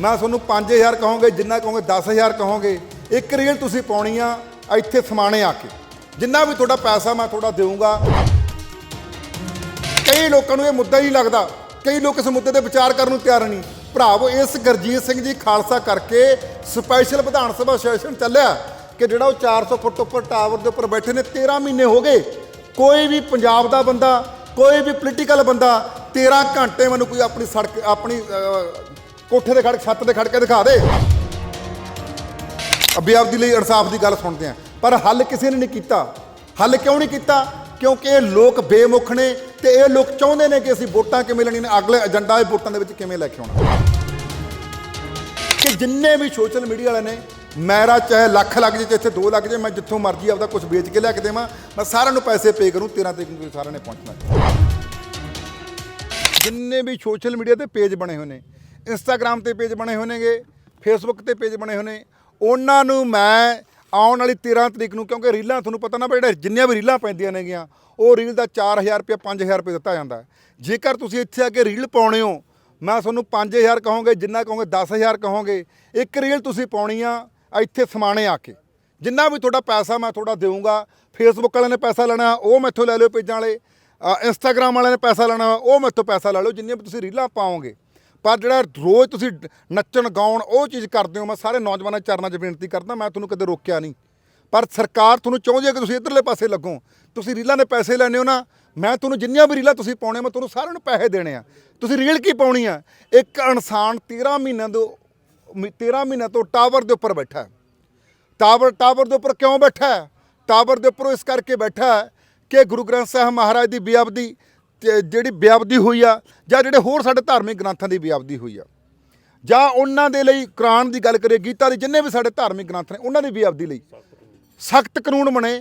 ਮੈਂ ਤੁਹਾਨੂੰ 5000 ਕਹੋਗੇ, ਜਿੰਨਾ ਕਹੋਗੇ 10000 ਕਹੋਗੇ। ਇੱਕ ਰੀਲ ਤੁਸੀਂ ਪਾਉਣੀ ਆ, ਇੱਥੇ ਸਮਾਣੇ ਆ ਕੇ। ਜਿੰਨਾ ਵੀ ਤੁਹਾਡਾ ਪੈਸਾ ਮੈਂ ਤੁਹਾਡਾ ਦੇਵਾਂਗਾ ਕਈ ਲੋਕਾਂ ਨੂੰ ਇਹ ਮੁੱਦਾ ਹੀ ਲੱਗਦਾ, ਕਈ ਲੋਕ ਇਸ ਮੁੱਦੇ ਤੇ ਵਿਚਾਰ ਕਰਨ ਨੂੰ ਤਿਆਰ ਨਹੀਂ। ਭਰਾਵੋ, ਇਸ ਗਰਜੀਤ ਸਿੰਘ ਜੀ ਖਾਲਸਾ ਕਰਕੇ ਸਪੈਸ਼ਲ ਵਿਧਾਨ ਸਭਾ ਸੈਸ਼ਨ ਚੱਲਿਆ ਕਿ ਜਿਹੜਾ ਉਹ 400 ਫੁੱਟ ਉੱਪਰ ਟਾਵਰ ਦੇ ਉੱਪਰ ਬੈਠੇ ਨੇ 13 ਮਹੀਨੇ ਹੋ ਗਏ। ਕੋਈ ਵੀ ਪੰਜਾਬ ਦਾ ਬੰਦਾ, ਕੋਈ ਵੀ ਪੋਲੀਟੀਕਲ ਬੰਦਾ 13 ਘੰਟੇ ਮੈਨੂੰ ਕੋਈ ਆਪਣੀ ਸੜਕ, ਆਪਣੀ ਕੋਠੇ ਤੇ ਖੜ ਛੱਤ ਤੇ ਖੜ ਕੇ ਦਿਖਾ ਦੇ। ਅਬਿਆਬ ਦੀ ਲਈ ਇਨਸਾਫ ਦੀ ਗੱਲ ਸੁਣਦੇ ਆ। ਪਰ ਹੱਲ ਕਿਸੇ ਨੇ ਨਹੀਂ ਕੀਤਾ। ਹੱਲ ਕਿਉਂ ਨਹੀਂ ਕੀਤਾ? ਕਿਉਂਕਿ ਇਹ ਲੋਕ ਬੇਮੁਖ ਨੇ ਤੇ ਇਹ ਲੋਕ ਚਾਹੁੰਦੇ ਨੇ ਕਿ ਅਸੀਂ ਵੋਟਾਂ ਕਿਵੇਂ ਲੈਣੀਆਂ ਨੇ, ਅਗਲੇ ਏਜੰਡਾ ਇਹ ਵੋਟਾਂ ਦੇ ਵਿੱਚ ਕਿਵੇਂ ਲੈ ਕੇ ਆਉਣਾ। ਕਿ ਜਿੰਨੇ ਵੀ ਸੋਸ਼ਲ ਮੀਡੀਆ ਵਾਲੇ ਨੇ ਮੇਰਾ ਚਾਹੇ ਲੱਖ ਲੱਗ ਜੇ ਚਾਹੇ 2 ਲੱਗ ਜੇ ਮੈਂ ਜਿੱਥੋਂ ਮਰਜ਼ੀ ਆਪਦਾ ਕੁਝ ਵੇਚ ਕੇ ਲੈ ਕੇ ਦੇਵਾਂ, ਮੈਂ ਸਾਰਿਆਂ ਨੂੰ ਪੈਸੇ ਪੇ ਕਰੂੰ 13 ਤਰੀਕ ਨੂੰ ਸਾਰਿਆਂ ਨੇ ਪਹੁੰਚਣਾ। ਜਿੰਨੇ ਵੀ ਸੋਸ਼ਲ ਮੀਡੀਆ ਤੇ ਪੇਜ ਬਣੇ ਹੋਏ ਨੇ ਇੰਸਟਾਗ੍ਰam ਤੇ ਪੇਜ ਬਣੇ ਹੋਏ ਨੇਗੇ ਫੇਸਬੁੱਕ ਤੇ ਪੇਜ ਬਣੇ ਹੋਏ ਨੇ। ਉਹਨਾਂ ਨੂੰ ਮੈਂ ਆਉਣ ਵਾਲੀ 13 ਤਰੀਕ ਨੂੰ ਕਿਉਂਕਿ ਰੀਲਾਂ ਤੁਹਾਨੂੰ ਪਤਾ ਨਾ ਵੀ ਜਿਹੜੇ ਜਿੰਨੀਆਂ ਵੀ ਰੀਲਾਂ ਪੈਂਦੀਆਂ ਨੇਗੀਆਂ ਉਹ ਰੀਲ ਦਾ 4000 ਰੁਪਏ 5000 ਰੁਪਏ ਦਿੱਤਾ ਜਾਂਦਾ ਜੇਕਰ ਤੁਸੀਂ ਇੱਥੇ ਆ ਕੇ ਰੀਲ ਪਾਉਣੇ ਹੋ ਮੈਂ ਤੁਹਾਨੂੰ 5000 ਕਹੋਗੇ ਜਿੰਨਾ ਕਹੋਗੇ 10000 ਕਹੋਗੇ। ਇੱਕ ਰੀਲ ਤੁਸੀਂ ਪਾਉਣੀ ਆ ਇੱਥੇ ਸਮਾਣੇ ਆ ਕੇ। ਜਿੰਨਾ ਵੀ ਤੁਹਾਡਾ ਪੈਸਾ ਮੈਂ ਤੁਹਾਡਾ ਦੇਵਾਂਗਾ ਫੇਸਬੁੱਕ ਵਾਲਿਆਂ ਨੇ ਪੈਸਾ ਲੈਣਾ ਉਹ ਮੈਥੋਂ ਲੈ ਲਿਓ ਪੇਜਾਂ ਵਾਲੇ। ਅ, ਇੰਸਟਾਗ੍ਰਾਮ ਵਾਲਿਆਂ ਨੇ ਪੈਸਾ ਲੈਣਾ ਉਹ ਮੈਥੋਂ ਪੈਸਾ ਲੈ ਲਓ ਜਿੰਨੀਆਂ ਵੀ ਤੁਸੀਂ ਰੀਲਾਂ ਪਾਓਗੇ। ਪਰ ਜਿਹੜਾ ਰੋਜ਼ ਤੁਸੀਂ ਨੱਚਣ, ਗਾਉਣ, ਉਹ ਚੀਜ਼ ਕਰਦੇ ਹੋ, ਮੈਂ ਸਾਰੇ ਨੌਜਵਾਨਾਂ ਚਰਨਾਂ 'ਚ ਬੇਨਤੀ ਕਰਦਾ, ਮੈਂ ਤੁਹਾਨੂੰ ਕਦੇ ਰੋਕਿਆ ਨਹੀਂ। ਪਰ ਸਰਕਾਰ ਤੁਹਾਨੂੰ ਚਾਹੁੰਦੀ ਹੈ ਕਿ ਤੁਸੀਂ ਇਧਰਲੇ ਪਾਸੇ ਲੱਗੋ। ਤੁਸੀਂ ਰੀਲਾਂ ਦੇ ਪੈਸੇ ਲੈਣੇ ਹੋ ਨਾ, ਮੈਂ ਤੁਹਾਨੂੰ ਜਿੰਨੀਆਂ ਵੀ ਰੀਲਾਂ ਤੁਸੀਂ ਪਾਉਣੇ ਮੈਂ ਤੁਹਾਨੂੰ ਸਾਰਿਆਂ ਨੂੰ ਪੈਸੇ ਦੇਣੇ ਆ। ਤੁਸੀਂ ਰੀਲ ਕੀ ਪਾਉਣੀ ਆ? ਇੱਕ ਇਨਸਾਨ 13 ਮਹੀਨਿਆਂ ਤੋਂ 13 ਮਹੀਨਿਆਂ ਤੋਂ ਟਾਵਰ ਦੇ ਉੱਪਰ ਬੈਠਾ ਹੈ। ਟਾਵਰ ਟਾਵਰ ਦੇ ਉੱਪਰ ਕਿਉਂ ਬੈਠਾ ਹੈ? ਟਾਵਰ ਦੇ ਉੱਪਰ ਇਸ ਕਰਕੇ ਬੈਠਾ ਹੈ ਕਿ ਗੁਰੂ ਗ੍ਰੰਥ ਸਾਹਿਬ ਮਹਾਰਾਜ ਦੀ ਬੇਅਬਦੀ ਜਿਹੜੀ ਬੇਅਬਦੀ ਹੋਈ ਆ, ਜਾਂ ਜਿਹੜੇ ਹੋਰ ਸਾਡੇ ਧਾਰਮਿਕ ਗ੍ਰੰਥਾਂ ਦੀ ਬੇਅਬਦੀ ਹੋਈ ਆ, ਜਾਂ ਉਹਨਾਂ ਦੇ ਲਈ ਕੁਰਾਨ ਦੀ ਗੱਲ ਕਰੀਏ, ਗੀਤਾ ਦੇ ਜਿੰਨੇ ਵੀ ਸਾਡੇ ਧਾਰਮਿਕ ਗ੍ਰੰਥ ਨੇ, ਉਹਨਾਂ ਦੀ ਬੇਅਬਦੀ ਲਈ। ਸਖਤ ਕਾਨੂੰਨ ਬਣੇ।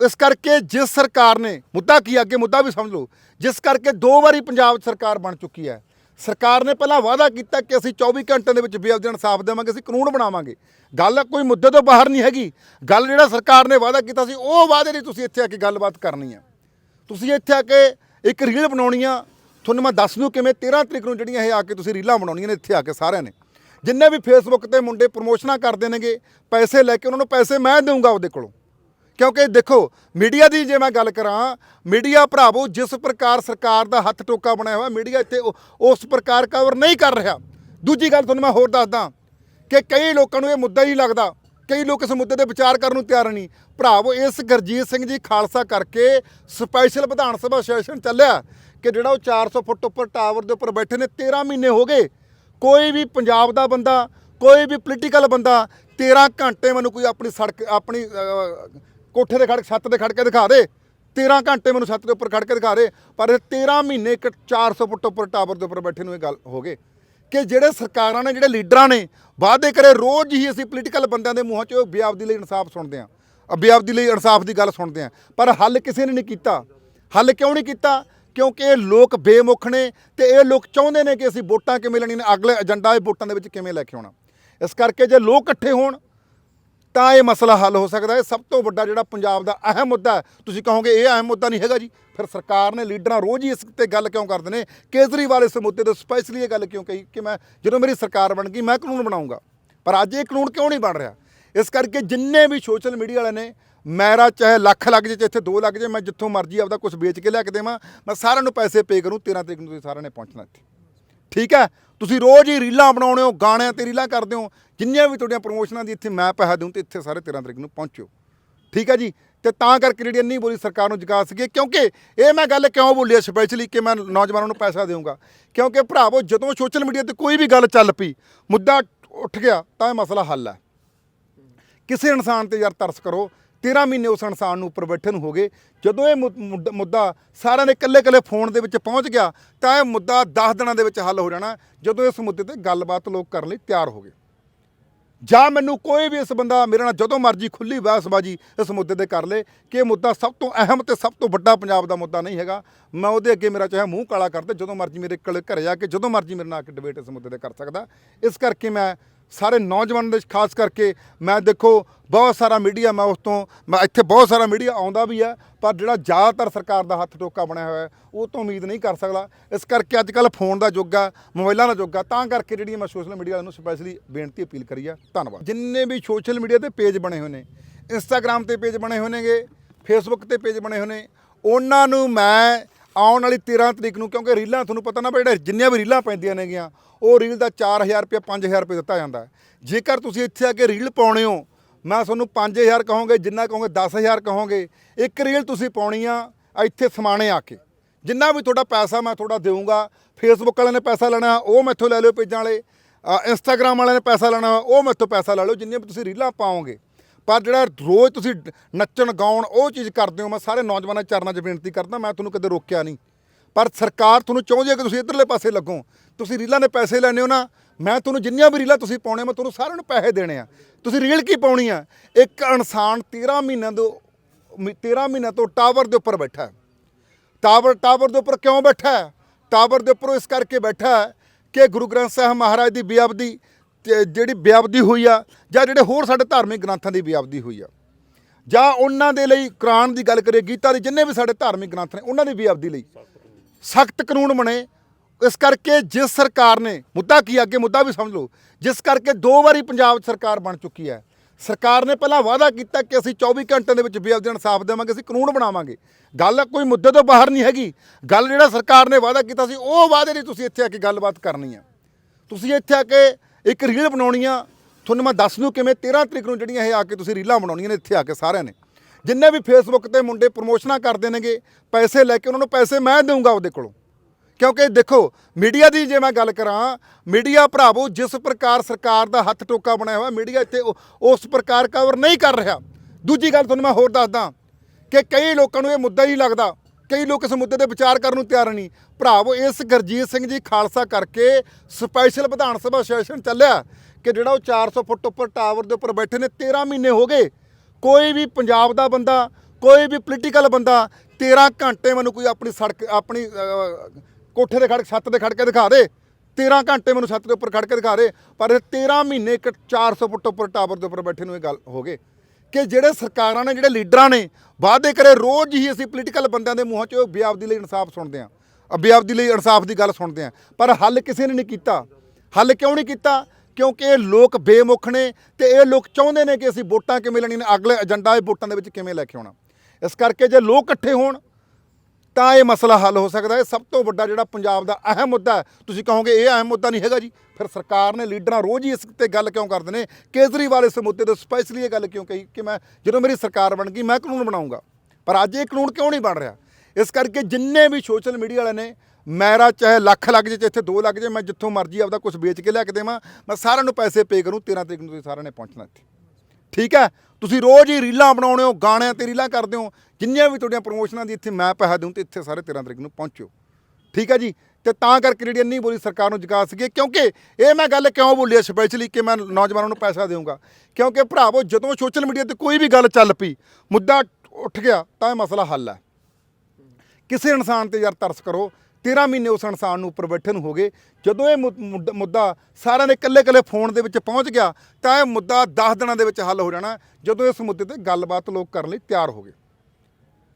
ਇਸ ਕਰਕੇ ਜਿਸ ਸਰਕਾਰ ਨੇ, ਮੁੱਦਾ ਕੀ ਅੱਗੇ ਮੁੱਦਾ ਵੀ ਸਮਝ ਲਓ, ਜਿਸ ਕਰਕੇ ਦੋ ਵਾਰੀ ਪੰਜਾਬ ਸਰਕਾਰ ਬਣ ਚੁੱਕੀ ਹੈ। ਸਰਕਾਰ ਨੇ ਪਹਿਲਾਂ ਵਾਅਦਾ ਕੀਤਾ ਕਿ ਅਸੀਂ 24 ਘੰਟਿਆਂ ਦੇ ਵਿੱਚ ਬੇਅਬਦੀ ਇਨਸਾਫ ਦੇਵਾਂਗੇ, ਅਸੀਂ ਕਾਨੂੰਨ ਬਣਾਵਾਂਗੇ। ਗੱਲ ਕੋਈ ਮੁੱਦੇ ਤੋਂ ਬਾਹਰ ਨਹੀਂ ਹੈਗੀ। ਗੱਲ ਜਿਹੜਾ ਸਰਕਾਰ ਨੇ ਵਾਅਦਾ ਕੀਤਾ ਸੀ, ਉਹ ਵਾਅਦੇ ਦੀ ਤੁਸੀਂ ਇੱਥੇ ਆ ਕੇ ਗੱਲਬਾਤ ਕਰਨੀ ਆ। ਤੁਸੀਂ ਇੱਥੇ ਆ ਕੇ ਇੱਕ ਰੀਲ ਬਣਾਉਣੀ ਆ। ਤੁਹਾਨੂੰ ਮੈਂ ਦੱਸ ਦੂੰ ਕਿਵੇਂ 13 ਤਰੀਕ ਨੂੰ ਜਿਹੜੀਆਂ ਇਹ ਆ ਕੇ ਤੁਸੀਂ ਰੀਲਾਂ ਬਣਾਉਣੀਆਂ ਨੇ ਇੱਥੇ ਆ ਕੇ ਸਾਰਿਆਂ ਨੇ। ਜਿੰਨੇ ਵੀ ਫੇਸਬੁੱਕ ਤੇ ਮੁੰਡੇ ਪ੍ਰਮੋਸ਼ਨਾਂ ਕਰਦੇ ਨੇਗੇ, ਪੈਸੇ ਲੈ ਕੇ ਉਹਨਾਂ ਨੂੰ ਪੈਸੇ ਮੈਂ ਦੇਵਾਂਗਾ ਉਹਦੇ ਕੋਲੋਂ। ਕਿਉਂਕਿ ਦੇਖੋ ਮੀਡੀਆ ਦੀ ਜੇ ਮੈਂ ਗੱਲ ਕਰਾਂ ਮੀਡੀਆ ਭਰਾਵੋ, ਜਿਸ ਪ੍ਰਕਾਰ ਸਰਕਾਰ ਦਾ ਹੱਥ ਟੋਕਾ ਬਣਿਆ ਹੋਇਆ ਮੀਡੀਆ ਇੱਥੇ ਉਸ ਪ੍ਰਕਾਰ ਕਵਰ ਨਹੀਂ ਕਰ ਰਿਹਾ। ਦੂਜੀ ਗੱਲ ਤੁਹਾਨੂੰ ਮੈਂ ਹੋਰ ਦੱਸਦਾ ਕਿ ਕਈ ਲੋਕਾਂ ਨੂੰ ਇਹ ਮੁੱਦਾ ਹੀ ਲੱਗਦਾ ਕਈ ਲੋਕ ਇਸ ਮੁੱਦੇ ਤੇ ਵਿਚਾਰ ਕਰਨ ਨੂੰ ਤਿਆਰ ਨਹੀਂ। ਭਰਾਵੋ, ਇਸ ਗਰਜੀਤ ਸਿੰਘ ਜੀ ਖਾਲਸਾ ਕਰਕੇ ਸਪੈਸ਼ਲ ਵਿਧਾਨ ਸਭਾ ਸੈਸ਼ਨ ਚੱਲਿਆ ਕਿ ਜਿਹੜਾ ਉਹ 400 ਫੁੱਟ ਉੱਪਰ ਟਾਵਰ ਦੇ ਉੱਪਰ ਬੈਠੇ ਨੇ 13 ਮਹੀਨੇ ਹੋ ਗਏ। ਕੋਈ ਵੀ ਪੰਜਾਬ ਦਾ ਬੰਦਾ, ਕੋਈ ਵੀ ਪੋਲੀਟੀਕਲ ਬੰਦਾ 13 ਘੰਟੇ ਮੈਨੂੰ ਕੋਈ ਆਪਣੀ ਸੜਕ, ਆਪਣੀ ਕੋਠੇ ਦੇ ਖੜ, ਛੱਤ ਤੇ ਖੜ ਕੇ ਦਿਖਾ ਦੇ। 13 ਘੰਟੇ ਮੈਨੂੰ ਛੱਤ ਦੇ ਉੱਪਰ ਖੜ ਕੇ ਦਿਖਾ ਦੇ। ਪਰ ਇਹ 13 ਮਹੀਨੇ ਇੱਕ 400 ਫੁੱਟ ਉੱਪਰ ਟਾਵਰ ਦੇ ਉੱਪਰ ਬੈਠੇ ਨੂੰ ਇਹ ਗੱਲ ਹੋ ਗਏ। ਕਿ ਜਿਹੜੇ ਸਰਕਾਰਾਂ ਨੇ, ਜਿਹੜੇ ਲੀਡਰਾਂ ਨੇ ਵਾਅਦੇ ਕਰੇ, ਰੋਜ਼ ਹੀ ਅਸੀਂ ਪੋਲੀਟੀਕਲ ਬੰਦਿਆਂ ਦੇ ਮੂੰਹਾਂ 'ਚ ਉਹ ਲਈ ਇਨਸਾਫ ਸੁਣਦੇ ਹਾਂ। ਅਬਿਆਬਦੀ ਲਈ ਇਨਸਾਫ ਦੀ ਗੱਲ ਸੁਣਦੇ ਹਾਂ। ਪਰ ਹੱਲ ਕਿਸੇ ਨੇ ਨਹੀਂ ਕੀਤਾ। ਹੱਲ ਕਿਉਂ ਨਹੀਂ ਕੀਤਾ? ਕਿਉਂਕਿ ਇਹ ਲੋਕ ਬੇਮੁਖ ਨੇ ਤੇ ਇਹ ਲੋਕ ਚਾਹੁੰਦੇ ਨੇ ਕਿ ਅਸੀਂ ਵੋਟਾਂ ਕਿਵੇਂ ਲੈਣੀਆਂ ਨੇ, ਅਗਲੇ ਏਜੰਡਾ ਇਹ ਵੋਟਾਂ ਦੇ ਵਿੱਚ ਕਿਵੇਂ ਲੈ ਕੇ ਆਉਣਾ। ਇਸ ਕਰਕੇ ਜੇ ਲੋਕ ਇਕੱਠੇ ਹੋਣ ਤਾਂ ਇਹ ਮਸਲਾ ਹੱਲ ਹੋ ਸਕਦਾ ਹੈ। ਸਭ ਤੋਂ ਵੱਡਾ ਜਿਹੜਾ ਪੰਜਾਬ ਦਾ ਅਹਿਮ ਮੁੱਦਾ ਤੁਸੀਂ ਕਹੋਗੇ, ਇਹ ਅਹਿਮ ਮੁੱਦਾ ਨਹੀਂ ਹੈਗਾ ਜੀ। ਫਿਰ ਸਰਕਾਰ ਨੇ ਲੀਡਰਾਂ ਰੋਜ਼ ਹੀ ਇਸ ਤੇ ਗੱਲ ਕਿਉਂ ਕਰਦੇ ਨੇ? ਕੇਜਰੀਵਾਲ ਇਸ ਮੁੱਦੇ ਤੇ ਸਪੈਸ਼ਲੀ ਇਹ ਗੱਲ ਕਿਉਂ ਕਹੀ ਕਿ ਮੈਂ ਜਦੋਂ ਮੇਰੀ ਸਰਕਾਰ ਬਣ ਗਈ, ਮੈਂ ਕਾਨੂੰਨ ਬਣਾਉਂਗਾ। ਪਰ ਅੱਜ ਇਹ ਕਾਨੂੰਨ ਕਿਉਂ ਨਹੀਂ ਬਣ ਰਿਹਾ? ਇਸ ਕਰਕੇ ਜਿੰਨੇ ਵੀ ਸੋਸ਼ਲ ਮੀਡੀਆ ਵਾਲੇ ਨੇ ਮੇਰਾ ਚਾਹੇ ਲੱਖ ਲੱਗ ਜੇ, ਚਾਹੇ 2 ਲੱਗ ਜੇ, ਮੈਂ ਜਿੱਥੋਂ ਮਰਜ਼ੀ ਆਪਦਾ ਕੁਝ ਵੇਚ ਕੇ ਲਿਆ ਕੇ ਦੇਵਾਂ, ਮੈਂ ਸਾਰਿਆਂ ਨੂੰ ਪੈਸੇ ਪੇ ਕਰੂੰ 13 ਤਰੀਕ ਨੂੰ ਤੁਸੀਂ ਸਾਰਿਆਂ ਨੇ ਪਹੁੰਚਣਾ ਇੱਥੇ। ਠੀਕ ਹੈ? ਤੁਸੀਂ ਰੋਜ਼ ਹੀ ਰੀਲਾਂ ਬਣਾਉਣੇ ਹੋ, ਗਾਣਿਆਂ ਤੇ ਰੀਲਾਂ ਕਰਦੇ ਹੋ, ਜਿੰਨੀਆਂ ਵੀ ਤੁਹਾਡੀਆਂ ਪ੍ਰਮੋਸ਼ਨਾਂ ਦੀ ਇੱਥੇ ਮੈਂ ਪੈਸਾ ਦਊਂ ਤੇ ਇੱਥੇ ਸਾਰੇ 13 ਤਰੀਕ ਨੂੰ ਪਹੁੰਚਿਓ। ਠੀਕ ਹੈ ਜੀ? ਤੇ ਤਾਂ ਕਰਕੇ ਜਿਹੜੀ ਇੰਨੀ ਬੋਲੀ ਸਰਕਾਰ ਨੂੰ ਜਗਾ ਸਕੇ ਕਿਉਂਕਿ ਇਹ ਮੈਂ ਗੱਲ ਕਿਉਂ ਬੋਲੀ ਸਪੈਸ਼ਲੀ ਕਿ ਮੈਂ ਨੌਜਵਾਨਾਂ ਨੂੰ ਪੈਸਾ ਦੇਵਾਂਗਾ ਕਿਉਂਕਿ ਭਰਾਵੋ, ਜਦੋਂ ਸੋਸ਼ਲ ਮੀਡੀਆ ਤੇ ਕੋਈ ਵੀ ਗੱਲ ਚੱਲ ਪਈ, ਮੁੱਦਾ ਉੱਠ ਗਿਆ, ਤਾਂ ਇਹ ਮਸਲਾ ਹੱਲ ਹੈ। ਕਿਸੇ ਇਨਸਾਨ ਤੇ ਯਾਰ ਤਰਸ ਕਰੋ 13 ਮਹੀਨੇ ਉਸ ਇਨਸਾਨ ਨੂੰ ਉੱਪਰ ਬੈਠੇ ਨੂੰ ਹੋ ਗਏ। ਜਦੋਂ ਇਹ ਮੁੱਦਾ ਸਾਰਿਆਂ ਦੇ ਇਕੱਲੇ ਇਕੱਲੇ ਫੋਨ ਦੇ ਵਿੱਚ ਪਹੁੰਚ ਗਿਆ, ਤਾਂ ਇਹ ਮੁੱਦਾ 10 ਦਿਨਾਂ ਦੇ ਵਿੱਚ ਹੱਲ ਹੋ ਜਾਣਾ, ਜਦੋਂ ਇਸ ਮੁੱਦੇ ਤੇ ਗੱਲਬਾਤ ਲੋਕ ਕਰਨ ਲਈ ਤਿਆਰ ਹੋ ਗਏ। ਜਾਂ ਮੈਨੂੰ ਕੋਈ ਵੀ ਇਸ ਬੰਦਾ ਮੇਰੇ ਨਾਲ ਜਦੋਂ ਮਰਜ਼ੀ ਖੁੱਲੀ ਬਹਿਸਬਾਜੀ ਇਸ ਮੁੱਦੇ ਤੇ ਕਰ ਲੇ ਕਿ ਇਹ ਮੁੱਦਾ ਸਭ ਤੋਂ ਅਹਿਮ ਤੇ ਸਭ ਤੋਂ ਵੱਡਾ ਪੰਜਾਬ ਦਾ ਮੁੱਦਾ ਨਹੀਂ ਹੈਗਾ। ਮੈਂ ਉਹਦੇ ਅੱਗੇ ਮੇਰਾ ਚਾਹੇ ਮੂੰਹ ਕਾਲਾ ਕਰ ਜਦੋਂ ਮਰਜ਼ੀ ਮੇਰੇ ਕੋਲ ਘਰੇ ਜਾ ਕੇ, ਜਦੋਂ ਮਰਜ਼ੀ ਮੇਰੇ ਨਾਲ ਆ ਡਿਬੇਟ ਇਸ ਮੁੱਦੇ ਤੇ ਕਰ ਸਕਦਾ। ਇਸ ਕਰਕੇ ਮੈਂ ਸਾਰੇ ਨੌਜਵਾਨ ਦੇ ਖਾਸ ਕਰਕੇ ਮੈਂ ਦੇਖੋ, ਬਹੁਤ ਸਾਰਾ ਮੀਡੀਆ ਮੈਂ ਉਸ ਤੋਂ, ਮੈਂ ਇੱਥੇ ਬਹੁਤ ਸਾਰਾ ਮੀਡੀਆ ਆਉਂਦਾ ਵੀ ਹੈ, ਪਰ ਜਿਹੜਾ ਜ਼ਿਆਦਾਤਰ ਸਰਕਾਰ ਦਾ ਹੱਥ ਟੋਕਾ ਬਣਿਆ ਹੋਇਆ ਉਹ ਤੋਂ ਉਮੀਦ ਨਹੀਂ ਕਰ ਸਕਦਾ। ਇਸ ਕਰਕੇ ਅੱਜ ਕੱਲ ਫੋਨ ਦਾ ਯੁੱਗ ਆ ਮੋਬਾਈਲਾਂ ਦਾ ਯੁੱਗ ਆ, ਤਾਂ ਕਰਕੇ ਜਿਹੜੀ ਮੈਂ ਸੋਸ਼ਲ ਮੀਡੀਆ ਨੂੰ ਸਪੈਸ਼ਲੀ ਬੇਨਤੀ ਅਪੀਲ ਕਰੀ ਆ, ਧੰਨਵਾਦ। ਜਿੰਨੇ ਵੀ ਸੋਸ਼ਲ ਮੀਡੀਆ ਤੇ ਪੇਜ ਬਣੇ ਹੋਏ ਨੇ ਇੰਸਟਾਗ੍ਰam ਤੇ ਪੇਜ ਬਣੇ ਹੋਏ ਨੇਗੇ ਫੇਸਬੁੱਕ ਤੇ ਪੇਜ ਬਣੇ ਹੋਏ ਨੇ, ਉਹਨਾਂ ਨੂੰ ਮੈਂ ਆਉਣ ਵਾਲੀ 13 ਤਰੀਕ ਨੂੰ ਕਿਉਂਕਿ ਰੀਲਾਂ ਤੁਹਾਨੂੰ ਪਤਾ ਨਾ ਵੀ ਜਿਹੜੇ ਜਿੰਨੀਆਂ ਵੀ ਰੀਲਾਂ ਪੈਂਦੀਆਂ ਨੇਗੀਆਂ ਉਹ ਰੀਲ ਦਾ 4000 ਰੁਪਏ 5000 ਰੁਪਏ ਦਿੱਤਾ ਜਾਂਦਾ ਜੇਕਰ ਤੁਸੀਂ ਇੱਥੇ ਆ ਕੇ ਰੀਲ ਪਾਉਣੇ ਹੋ ਮੈਂ ਤੁਹਾਨੂੰ 5000 ਕਹੋਗੇ ਜਿੰਨਾ ਕਹੋਗੇ 10000 ਕਹੋਗੇ ਇੱਕ ਰੀਲ ਤੁਸੀਂ ਪਾਉਣੀ ਆ ਇੱਥੇ ਸਮਾਣੇ ਆ ਕੇ। ਜਿੰਨਾ ਵੀ ਤੁਹਾਡਾ ਪੈਸਾ ਮੈਂ ਤੁਹਾਡਾ ਦੇਵਾਂਗਾ ਫੇਸਬੁੱਕ ਵਾਲਿਆਂ ਨੇ ਪੈਸਾ ਲੈਣਾ ਉਹ ਮੈਥੋਂ ਲੈ ਲਿਓ ਪੇਜਾਂ ਵਾਲੇ ਅ, ਇੰਸਟਾਗ੍ਰਾਮ ਵਾਲਿਆਂ ਨੇ ਪੈਸਾ ਲੈਣਾ ਉਹ ਮੈਥੋਂ ਪੈਸਾ ਲੈ ਲਓ ਜਿੰਨੇ ਵੀ ਤੁਸੀਂ ਰੀਲਾਂ ਪਾਓਗੇ। ਪਰ ਜਿਹੜਾ ਰੋਜ਼ ਤੁਸੀਂ ਨੱਚਣ, ਗਾਉਣ, ਉਹ ਚੀਜ਼ ਕਰਦੇ ਹੋ, ਮੈਂ ਸਾਰੇ ਨੌਜਵਾਨਾਂ ਚਰਨਾਂ 'ਚ ਬੇਨਤੀ ਕਰਦਾ, ਮੈਂ ਤੁਹਾਨੂੰ ਕਦੇ ਰੋਕਿਆ ਨਹੀਂ। ਪਰ ਸਰਕਾਰ ਤੁਹਾਨੂੰ ਚਾਹੁੰਦੀ ਹੈ ਕਿ ਤੁਸੀਂ ਇਧਰਲੇ ਪਾਸੇ ਲੱਗੋ। ਤੁਸੀਂ ਰੀਲਾਂ ਦੇ ਪੈਸੇ ਲੈਣੇ ਹੋ ਨਾ, ਮੈਂ ਤੁਹਾਨੂੰ ਜਿੰਨੀਆਂ ਵੀ ਰੀਲਾਂ ਤੁਸੀਂ ਪਾਉਣੇ ਮੈਂ ਤੁਹਾਨੂੰ ਸਾਰਿਆਂ ਨੂੰ ਪੈਸੇ ਦੇਣੇ ਆ। ਤੁਸੀਂ ਰੀਲ ਕੀ ਪਾਉਣੀ ਆ? ਇੱਕ ਇਨਸਾਨ 13 ਮਹੀਨਿਆਂ ਤੋਂ 13 ਮਹੀਨਿਆਂ ਤੋਂ ਟਾਵਰ ਦੇ ਉੱਪਰ ਬੈਠਾ ਹੈ। ਟਾਵਰ ਟਾਵਰ ਦੇ ਉੱਪਰ ਕਿਉਂ ਬੈਠਾ ਹੈ? ਟਾਵਰ ਦੇ ਉੱਪਰ ਇਸ ਕਰਕੇ ਬੈਠਾ ਹੈ ਕਿ ਗੁਰੂ ਗ੍ਰੰਥ ਸਾਹਿਬ ਮਹਾਰਾਜ ਦੀ ਬੇਅਬਦੀ ਜਿਹੜੀ ਬੇਅਬਦੀ ਹੋਈ ਆ, ਜਾਂ ਜਿਹੜੇ ਹੋਰ ਸਾਡੇ ਧਾਰਮਿਕ ਗ੍ਰੰਥਾਂ ਦੀ ਬੇਅਬਦੀ ਹੋਈ ਆ, ਜਾਂ ਉਹਨਾਂ ਦੇ ਲਈ ਕੁਰਾਨ ਦੀ ਗੱਲ ਕਰੀਏ, ਗੀਤਾ ਦੇ ਜਿੰਨੇ ਵੀ ਸਾਡੇ ਧਾਰਮਿਕ ਗ੍ਰੰਥ ਨੇ, ਉਹਨਾਂ ਦੀ ਬੇਅਬਦੀ ਲਈ ਸਖਤ ਕਾਨੂੰਨ ਬਣੇ। ਇਸ ਕਰਕੇ ਜਿਸ ਸਰਕਾਰ ਨੇ, ਮੁੱਦਾ ਕੀ ਅੱਗੇ ਮੁੱਦਾ ਵੀ ਸਮਝ ਲਓ, ਜਿਸ ਕਰਕੇ ਦੋ ਵਾਰੀ ਪੰਜਾਬ ਸਰਕਾਰ ਬਣ ਚੁੱਕੀ ਹੈ। ਸਰਕਾਰ ਨੇ ਪਹਿਲਾਂ ਵਾਅਦਾ ਕੀਤਾ ਕਿ ਅਸੀਂ 24 ਘੰਟਿਆਂ ਦੇ ਵਿੱਚ ਬੇਅਬਦੀ ਇਨਸਾਫ ਦੇਵਾਂਗੇ, ਅਸੀਂ ਕਾਨੂੰਨ ਬਣਾਵਾਂਗੇ। ਗੱਲ ਕੋਈ ਮੁੱਦੇ ਤੋਂ ਬਾਹਰ ਨਹੀਂ ਹੈਗੀ। ਗੱਲ ਜਿਹੜਾ ਸਰਕਾਰ ਨੇ ਵਾਅਦਾ ਕੀਤਾ ਸੀ, ਉਹ ਵਾਅਦੇ ਲਈ ਤੁਸੀਂ ਇੱਥੇ ਆ ਕੇ ਗੱਲਬਾਤ ਕਰਨੀ ਆ। ਤੁਸੀਂ ਇੱਥੇ ਆ ਕੇ ਇੱਕ ਰੀਲ ਬਣਾਉਣੀ ਆ, ਤੁਹਾਨੂੰ ਮੈਂ ਦੱਸ ਦੂੰ ਕਿਵੇਂ 13 ਤਰੀਕ ਨੂੰ ਜਿਹੜੀਆਂ ਇਹ ਆ ਕੇ ਤੁਸੀਂ ਰੀਲਾਂ ਬਣਾਉਣੀਆਂ ਨੇ ਇੱਥੇ ਆ ਕੇ ਸਾਰਿਆਂ ਨੇ। ਜਿੰਨੇ ਵੀ ਫੇਸਬੁੱਕ ਤੇ ਮੁੰਡੇ ਪ੍ਰਮੋਸ਼ਨਾਂ ਕਰਦੇ ਨੇਗੇ, ਪੈਸੇ ਲੈ ਕੇ ਉਹਨਾਂ ਨੂੰ ਪੈਸੇ ਮੈਂ ਦੇਵਾਂਗਾ ਉਹਦੇ ਕੋਲੋਂ। ਕਿਉਂਕਿ ਦੇਖੋ ਮੀਡੀਆ ਦੀ ਜੇ ਮੈਂ ਗੱਲ ਕਰਾਂ ਮੀਡੀਆ ਭਰਾਵੋ, ਜਿਸ ਪ੍ਰਕਾਰ ਸਰਕਾਰ ਦਾ ਹੱਥ ਟੋਕਾ ਬਣਿਆ ਹੋਇਆ ਮੀਡੀਆ ਇੱਥੇ ਉਸ ਪ੍ਰਕਾਰ ਕਵਰ ਨਹੀਂ ਕਰ ਰਿਹਾ। ਦੂਜੀ ਗੱਲ ਤੁਹਾਨੂੰ ਮੈਂ ਹੋਰ ਦੱਸਦਾ ਕਿ ਕਈ ਲੋਕਾਂ ਨੂੰ ਇਹ ਮੁੱਦਾ ਹੀ ਲੱਗਦਾ ਕਈ ਲੋਕ ਇਸ ਮੁੱਦੇ ਤੇ ਵਿਚਾਰ ਕਰਨ ਨੂੰ ਤਿਆਰ ਨਹੀਂ। ਭਰਾਵੋ, ਇਸ ਗੁਰਜੀਤ ਸਿੰਘ ਜੀ ਖਾਲਸਾ ਕਰਕੇ ਸਪੈਸ਼ਲ ਵਿਧਾਨ ਸਭਾ ਸੈਸ਼ਨ ਚੱਲਿਆ ਕਿ ਜਿਹੜਾ ਉਹ 400 ਫੁੱਟ ਉੱਪਰ ਟਾਵਰ ਦੇ ਉੱਪਰ ਬੈਠੇ ਨੇ 13 ਮਹੀਨੇ ਹੋ ਗਏ। ਕੋਈ ਵੀ ਪੰਜਾਬ ਦਾ ਬੰਦਾ, ਕੋਈ ਵੀ ਪੋਲੀਟੀਕਲ ਬੰਦਾ 13 ਘੰਟੇ ਮੈਨੂੰ ਕੋਈ ਆਪਣੀ ਸੜਕ, ਆਪਣੀ ਕੋਠੇ ਦੇ ਖੜ ਛੱਤ ਦੇ ਖੜ ਕੇ ਦਿਖਾ ਦੇ। 13 ਘੰਟੇ ਮੈਨੂੰ ਛੱਤ ਦੇ ਉੱਪਰ ਖੜ ਕੇ ਦਿਖਾ ਦੇ। ਪਰ ਇਹ 13 ਮਹੀਨੇ ਇੱਕ 400 ਫੁੱਟ ਉੱਪਰ ਟਾਵਰ ਦੇ ਉੱਪਰ ਬੈਠੇ ਨੂੰ ਇਹ ਗੱਲ ਹੋ ਗਏ। ਕਿ ਜਿਹੜੇ ਸਰਕਾਰਾਂ ਨੇ, ਜਿਹੜੇ ਲੀਡਰਾਂ ਨੇ, ਵਾਅਦੇ ਕਰੇ, ਰੋਜ਼ ਹੀ ਅਸੀਂ ਪੋਲੀਟੀਕਲ ਬੰਦਿਆਂ ਦੇ ਮੂੰਹਾਂ 'ਚੋਂ ਬੇਅਬਦੀ ਲਈ ਇਨਸਾਫ ਸੁਣਦੇ ਹਾਂ। ਬੇਅਬਦੀ ਲਈ ਇਨਸਾਫ ਦੀ ਗੱਲ ਸੁਣਦੇ ਹਾਂ। ਪਰ ਹੱਲ ਕਿਸੇ ਨੇ ਨਹੀਂ ਕੀਤਾ। ਹੱਲ ਕਿਉਂ ਨਹੀਂ ਕੀਤਾ? ਕਿਉਂਕਿ ਇਹ ਲੋਕ ਬੇਮੁਖ ਨੇ ਤੇ ਇਹ ਲੋਕ ਚਾਹੁੰਦੇ ਨੇ ਕਿ ਅਸੀਂ ਵੋਟਾਂ ਕਿਵੇਂ ਲੈਣੀਆਂ ਨੇ, ਅਗਲੇ ਏਜੰਡਾ ਇਹ ਵੋਟਾਂ ਦੇ ਵਿੱਚ ਕਿਵੇਂ ਲੈ ਕੇ ਆਉਣਾ। ਇਸ ਕਰਕੇ ਜੇ ਲੋਕ ਇਕੱਠੇ ਹੋਣ ਤਾਂ ਇਹ ਮਸਲਾ ਹੱਲ ਹੋ ਸਕਦਾ ਹੈ। ਸਭ ਤੋਂ ਵੱਡਾ ਜਿਹੜਾ ਪੰਜਾਬ ਦਾ ਅਹਿਮ ਮੁੱਦਾ ਤੁਸੀਂ ਕਹੋਗੇ ਇਹ ਅਹਿਮ ਮੁੱਦਾ ਨਹੀਂ ਹੈਗਾ ਜੀ। ਫਿਰ ਸਰਕਾਰ ਨੇ ਲੀਡਰਾਂ ਰੋਜ਼ ਹੀ ਇਸ ਤੇ ਗੱਲ ਕਿਉਂ ਕਰਦੇ ਨੇ? ਕੇਜਰੀਵਾਲ ਇਸ ਮੁੱਦੇ ਤੇ ਸਪੈਸ਼ਲੀ ਇਹ ਗੱਲ ਕਿਉਂ ਕਹੀ ਕਿ ਮੈਂ ਜਦੋਂ ਮੇਰੀ ਸਰਕਾਰ ਬਣ ਗਈ, ਮੈਂ ਕਾਨੂੰਨ ਬਣਾਉਂਗਾ। ਪਰ ਅੱਜ ਇਹ ਕਾਨੂੰਨ ਕਿਉਂ ਨਹੀਂ ਬਣ ਰਿਹਾ? ਇਸ ਕਰਕੇ ਜਿੰਨੇ ਵੀ ਸੋਸ਼ਲ ਮੀਡੀਆ ਵਾਲੇ ਨੇ ਮੇਰਾ ਚਾਹੇ ਲੱਖ ਲੱਗ ਜੇ ਇੱਥੇ 2 ਲੱਗ ਜੇ, ਮੈਂ ਜਿੱਥੋਂ ਮਰਜ਼ੀ ਆਪਦਾ ਕੁਝ ਵੇਚ ਕੇ ਲਿਆ ਕੇ ਦੇਵਾਂ, ਮੈਂ ਸਾਰਿਆਂ ਨੂੰ ਪੈਸੇ ਪੇ ਕਰੂੰ 13 ਤਰੀਕ ਨੂੰ ਤੁਸੀਂ ਸਾਰਿਆਂ ਨੇ ਪਹੁੰਚਣਾ ਇੱਥੇ। ਠੀਕ ਹੈ? ਤੁਸੀਂ ਰੋਜ਼ ਹੀ ਰੀਲਾਂ ਬਣਾਉਣੇ ਹੋ, ਗਾਣਿਆਂ ਤੇ ਰੀਲਾਂ ਕਰਦੇ ਹੋ। ਜਿੰਨੀਆਂ ਵੀ ਤੁਹਾਡੀਆਂ ਪ੍ਰਮੋਸ਼ਨਾਂ ਦੀ ਇੱਥੇ ਮੈਂ ਪੈਸਾ ਦਊਂ ਤੇ ਇੱਥੇ ਸਾਰੇ 13 ਤਰੀਕ ਨੂੰ ਪਹੁੰਚਿਓ। ਠੀਕ ਹੈ ਜੀ? ਤੇ ਤਾਂ ਕਰਕੇ ਜਿਹੜੀ ਇੰਨੀ ਬੋਲੀ ਸਰਕਾਰ ਨੂੰ ਜਗਾ ਸਕੇ ਕਿਉਂਕਿ ਇਹ ਮੈਂ ਗੱਲ ਕਿਉਂ ਬੋਲੀ ਸਪੈਸ਼ਲੀ ਕਿ ਮੈਂ ਨੌਜਵਾਨਾਂ ਨੂੰ ਪੈਸਾ ਦੇਵਾਂਗਾ ਕਿਉਂਕਿ ਭਰਾਵੋ, ਜਦੋਂ ਸੋਸ਼ਲ ਮੀਡੀਆ ਤੇ ਕੋਈ ਵੀ ਗੱਲ ਚੱਲ ਪਈ, ਮੁੱਦਾ ਉੱਠ ਗਿਆ, ਤਾਂ ਇਹ ਮਸਲਾ ਹੱਲ ਹੈ। ਕਿਸੇ ਇਨਸਾਨ ਤੇ ਯਾਰ ਤਰਸ ਕਰੋ 13 ਮਹੀਨੇ ਉਸ ਇਨਸਾਨ ਨੂੰ ਉੱਪਰ ਬੈਠੇ ਨੂੰ ਹੋ ਗਏ। ਜਦੋਂ ਇਹ ਮੁ- ਮੁੱਦਾ ਸਾਰਿਆਂ ਦੇ ਇਕੱਲੇ ਇਕੱਲੇ ਫੋਨ ਦੇ ਵਿੱਚ ਪਹੁੰਚ ਗਿਆ, ਤਾਂ ਇਹ ਮੁੱਦਾ 10 ਦਿਨਾਂ ਦੇ ਵਿੱਚ ਹੱਲ ਹੋ ਜਾਣਾ, ਜਦੋਂ ਇਸ ਮੁੱਦੇ ਤੇ ਗੱਲਬਾਤ ਲੋਕ ਕਰਨ ਲਈ ਤਿਆਰ ਹੋ ਗਏ।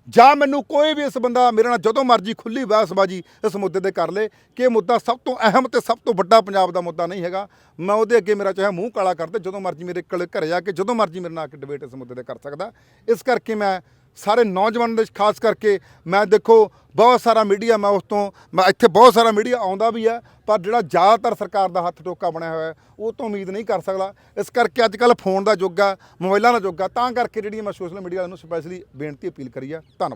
ਜਾਂ ਮੈਨੂੰ ਕੋਈ ਵੀ ਇਸ ਬੰਦਾ ਮੇਰੇ ਨਾਲ ਜਦੋਂ ਮਰਜ਼ੀ ਖੁੱਲੀ ਬਹਿਸਬਾਜੀ ਇਸ ਮੁੱਦੇ ਤੇ ਕਰ ਲੇ ਕਿ ਇਹ ਮੁੱਦਾ ਸਭ ਤੋਂ ਅਹਿਮ ਤੇ ਸਭ ਤੋਂ ਵੱਡਾ ਪੰਜਾਬ ਦਾ ਮੁੱਦਾ ਨਹੀਂ ਹੈਗਾ। ਮੈਂ ਉਹਦੇ ਅੱਗੇ ਮੇਰਾ ਚਾਹੇ ਮੂੰਹ ਕਾਲਾ ਕਰ ਜਦੋਂ ਮਰਜ਼ੀ ਮੇਰੇ ਕੋਲ ਘਰੇ ਜਾ ਕੇ, ਜਦੋਂ ਮਰਜ਼ੀ ਮੇਰੇ ਨਾਲ ਆ ਕੇ ਡਿਬੇਟ ਇਸ ਮੁੱਦੇ ਤੇ ਕਰ ਸਕਦਾ। ਇਸ ਕਰਕੇ ਮੈਂ ਸਾਰੇ ਨੌਜਵਾਨਾਂ ਦੇ ਖਾਸ ਕਰਕੇ ਮੈਂ ਦੇਖੋ, ਬਹੁਤ ਸਾਰਾ ਮੀਡੀਆ ਮੈਂ ਉਸ ਤੋਂ, ਮੈਂ ਇੱਥੇ ਬਹੁਤ ਸਾਰਾ ਮੀਡੀਆ ਆਉਂਦਾ ਵੀ ਹੈ, ਪਰ ਜਿਹੜਾ ਜ਼ਿਆਦਾਤਰ ਸਰਕਾਰ ਦਾ ਹੱਥ ਟੋਕਾ ਬਣਿਆ ਹੋਇਆ ਉਹ ਤੋਂ ਉਮੀਦ ਨਹੀਂ ਕਰ ਸਕਦਾ। ਇਸ ਕਰਕੇ ਅੱਜ ਕੱਲ ਫੋਨ ਦਾ ਯੁੱਗ ਆ ਮੋਬਾਈਲਾਂ ਦਾ ਯੁੱਗ ਆ, ਤਾਂ ਕਰਕੇ ਜਿਹੜੀ ਮੈਂ ਸੋਸ਼ਲ ਮੀਡੀਆ ਨੂੰ ਸਪੈਸ਼ਲੀ ਬੇਨਤੀ ਅਪੀਲ ਕਰੀ ਆ, ਧੰਨਵਾਦ।